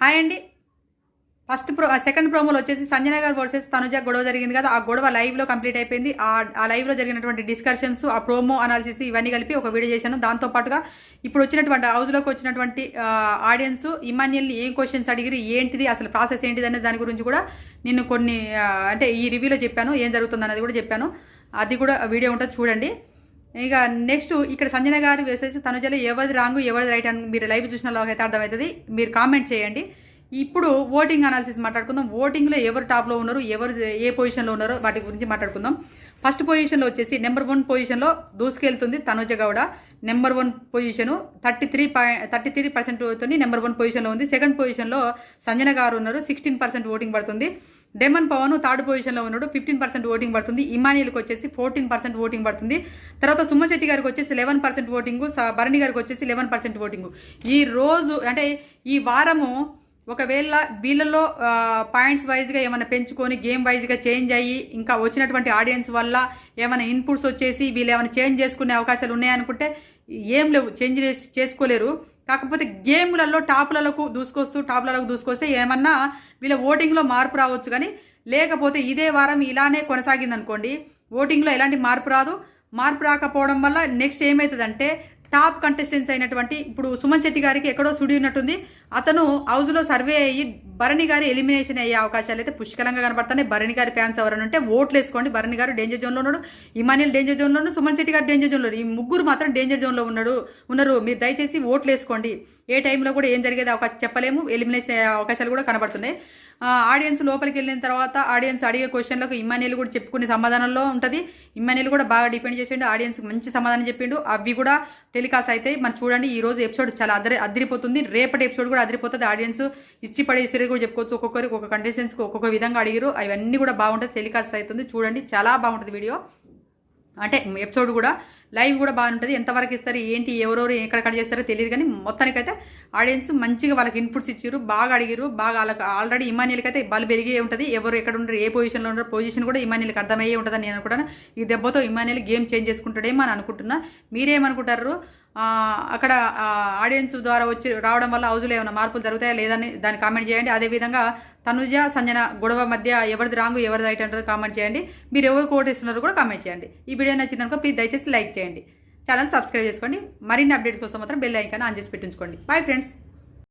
Hi అండి. First pro second ప్రోమోలో వచ్చేసి సంజన గారు వర్సెస్ తనుజ గొడవ జరిగింది కదా ఆ గొడవ లైవ్లో కంప్లీట్ అయిపోయింది. ఆ లైవ్లో జరిగినటువంటి డిస్కషన్స్ ఆ ప్రోమో అనాలిసిస్ ఇవన్నీ కలిపి ఒక వీడియో చేశాను. దాంతో పాటుగా ఇప్పుడు వచ్చినటువంటి హౌస్లోకి వచ్చినటువంటి ఆడియన్స్ ఇమాన్యుల్ని ఏం క్వశ్చన్స్ అడిగిరి ఏంటిది అసలు ప్రాసెస్ ఏంటిది అనేది దాని గురించి కూడా నేను కొన్ని అంటే ఈ రివ్యూలో చెప్పాను ఏం జరుగుతుంది అనేది కూడా చెప్పాను. అది కూడా వీడియో ఉంటుంది చూడండి. ఇక నెక్స్ట్ ఇక్కడ సంజన గారు వేసేసి తనుజలో ఎవరిది రాంగ్ ఎవరిది రైట్ అని మీరు లైవ్ చూసిన అయితే అర్థమవుతుంది. మీరు కామెంట్ చేయండి. ఇప్పుడు ఓటింగ్ అనాలిసిస్ మాట్లాడుకుందాం. ఓటింగ్లో ఎవరు టాప్లో ఉన్నారు ఎవరు ఏ పొజిషన్లో ఉన్నారో వాటి గురించి మాట్లాడుకుందాం. ఫస్ట్ పొజిషన్లో వచ్చేసి నెంబర్ వన్ పొజిషన్లో దూసుకెళ్తుంది Tanuja Gowda. Number one position thirty three point thirty three percent number one పొజిషన్లో ఉంది. సెకండ్ పొజిషన్లో సంజన గారు ఉన్నారు సిక్స్టీన్ పర్సెంట్ ఓటింగ్ పడుతుంది. డెమన్ పవన్ థర్డ్ పొజిషన్లో ఉన్నాడు. ఫిఫ్టీన్ పర్సెంట్ ఓటింగ్ పడుతుంది. ఇమానియల్కి వచ్చేసి ఫోర్టీన్ పర్సెంట్ ఓటింగ్ పడుతుంది. తర్వాత సుమ్మశెట్టి గారికి వచ్చేసి లెవెన్ పర్సెంట్ ఓటింగ్ భరణి గారికి వచ్చేసి లెవెన్ పర్సెంట్ ఓటింగ్. ఈ రోజు అంటే ఈ వారము ఒకవేళ వీళ్ళలో పాయింట్స్ వైజ్గా ఏమైనా పెంచుకొని గేమ్ వైజ్గా చేంజ్ అయ్యి ఇంకా వచ్చినటువంటి ఆడియన్స్ వల్ల ఏమైనా ఇన్పుట్స్ వచ్చేసి వీళ్ళు ఏమైనా చేంజ్ చేసుకునే అవకాశాలు ఉన్నాయనుకుంటే ఏం లేవు. చేంజ్ చేసి- చేసుకోలేరు. కాకపోతే గేమ్లలో టాప్లకు దూసుకొస్తూ టాప్లకు దూసుకొస్తే ఏమన్నా వీళ్ళ ఓటింగ్లో మార్పు రావచ్చు కానీ లేకపోతే ఇదే వారం ఇలానే కొనసాగింది అనుకోండి ఓటింగ్లో ఎలాంటి మార్పు రాదు. మార్పు రాకపోవడం వల్ల నెక్స్ట్ ఏమవుతుందంటే టాప్ కంటెస్టెంట్స్ అయినటువంటి ఇప్పుడు సుమన్ శెట్టి గారికి ఎక్కడో సుడి ఉన్నట్టుంది అతను హౌస్లో సర్వే అయ్యి భరణి గారి ఎలిమినేషన్ అయ్యే అవకాశాలు అయితే పుష్కలంగా కనబడుతున్నాయి. భరణి గారి ఫ్యాన్స్ ఎవరైనా ఉంటే ఓట్లు వేసుకోండి. భరణి గారు డేంజర్ జోన్లో ఉన్నాడు. ఇమానియల్ డేంజర్ జోన్లో ఉన్నాడు. సుమన్ శెట్టి గారు డేంజర్ జోన్లో ఈ ముగ్గురు మాత్రం డేంజర్ జోన్లో ఉన్నాడు. ఉన్నారు. మీరు దయచేసి ఓట్లు వేసుకోండి. ఏ టైంలో కూడా ఏం జరిగేది అవకాశం చెప్పలేము. ఎలిమినేషన్ అయ్యే అవకాశాలు కూడా కనబడుతున్నాయి. ఆడియన్స్ లోపలికి వెళ్ళిన తర్వాత ఆడియన్స్ అడిగే క్వశ్చన్లకు ఇమ్మానియల్ కూడా చెప్పుకునే సమాధానంలో ఉంటుంది. ఇమ్మానియల్ కూడా బాగా డిపెండ్ చేసిండు ఆడియన్స్ మంచి సమాధానం చెప్పిండు. అవి కూడా టెలికాస్ట్ అయితే మనం చూడండి ఈ రోజు ఎపిసోడ్ చాలా అదరి అదిరిపోతుంది. రేపటి ఎపిసోడ్ కూడా అదిరిపోతుంది. ఆడియన్స్ ఇచ్చి పడేసి కూడా చెప్పుకోవచ్చు. ఒక్కొక్కరికి ఒక్కొక్క కంటెస్టెంట్స్కి ఒక్కొక్క విధంగా అడిగారు అవన్నీ కూడా బాగుంటుంది. టెలికాస్ట్ అవుతుంది చూడండి చాలా బాగుంటుంది వీడియో. అంటే ఎపిసోడ్ కూడా లైవ్ కూడా బాగుంటుంది ఎంతవరకు ఇస్తారు ఏంటి ఎవరెవరు ఎక్కడ కట్ చేస్తారో తెలియదు కానీ మొత్తానికైతే ఆడియన్స్ మంచిగా వాళ్ళకి ఇన్పుట్స్ ఇచ్చారు బాగా అడిగారు బాగా వాళ్ళకి ఆల్రెడీ ఇమానియల్కి అయితే బలు పెరిగే ఉంటుంది. ఎవరు ఎక్కడ ఉండరు ఏ పొజిషన్లో ఉండరు పొజిషన్ కూడా ఇమానియల్కి అర్థమయ్యే ఉంటుందని నేను అనుకుంటాను ఈ దెబ్బతో ఇమానియల్ గేమ్ చేంజ్ చేసుకుంటాడేమో అని అనుకుంటున్నా. మీరేమనుకుంటారు? అక్కడ ఆడియన్స్ ద్వారా వచ్చి రావడం వల్ల హౌజ్లో ఏమైనా మార్పులు జరుగుతాయా లేదని దాన్ని కామెంట్ చేయండి. అదేవిధంగా తనుజ సంజన గొడవ మధ్య ఎవరిది రాంగు ఎవరిది రైట్ అంటారో కామెంట్ చేయండి. మీరు ఎవరు కోటేస్తున్నారో కూడా కామెంట్ చేయండి. ఈ వీడియో నచ్చిందనుకో ప్లీజ్ దయచేసి లైక్ చేయండి. ఛానల్ సబ్స్క్రైబ్ చేసుకోండి. మరిన్ని అప్డేట్స్ కోసం మాత్రం బెల్ ఐకాన్ ఆన్ చేసి పెట్టించుకోండి. Bye friends